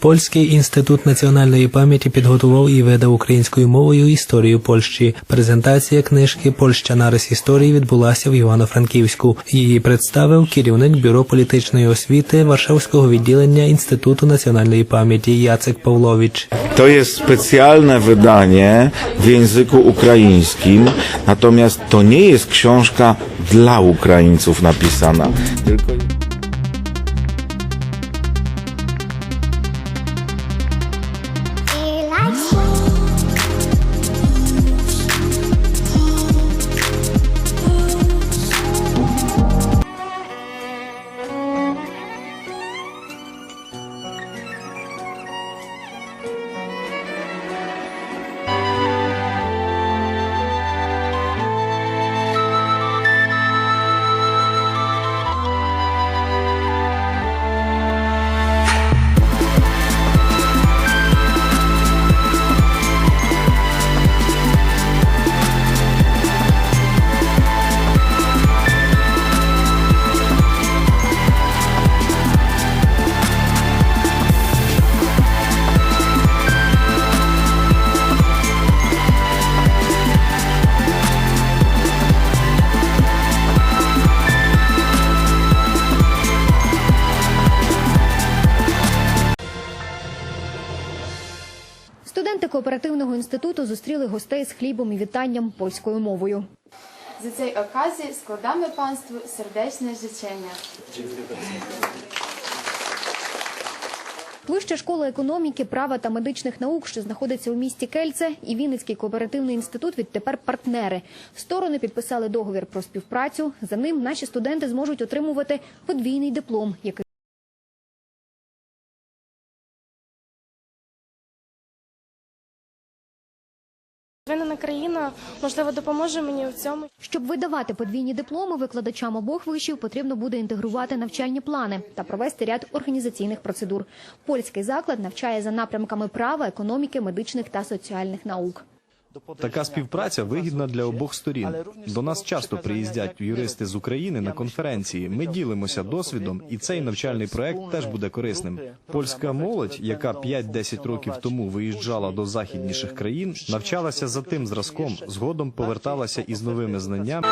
Польський інститут національної пам'яті підготував і веде українською мовою історію Польщі. Презентація книжки Польща нарис історії відбулася в Івано-Франківську. Її представив керівник бюро політичної освіти Варшавського відділення Інституту національної пам'яті Яцек Павлович. To jest specjalne wydanie w języku ukraińskim, natomiast to nie jest książka dla Ukraińców napisana, tylko Студенти кооперативного інституту зустріли гостей з хлібом і вітанням польською мовою. З цієї оказії складamy панству сердечне życzenia. Вища школа економіки, права та медичних наук, що знаходиться у місті Кельце, і Вінницький кооперативний інститут відтепер партнери. Сторони підписали договір про співпрацю. За ним наші студенти зможуть отримувати подвійний диплом, який Розвинена країна можливо допоможе мені в цьому. Щоб видавати подвійні дипломи викладачам обох вишів, потрібно буде інтегрувати навчальні плани та провести ряд організаційних процедур. Польський заклад навчає за напрямками права, економіки, медичних та соціальних наук. Така співпраця вигідна для обох сторін. До нас часто приїздять юристи з України на конференції. Ми ділимося досвідом, і цей навчальний проект теж буде корисним. Польська молодь, яка 5-10 років тому виїжджала до західніших країн, навчалася за тим зразком, згодом поверталася із новими знаннями.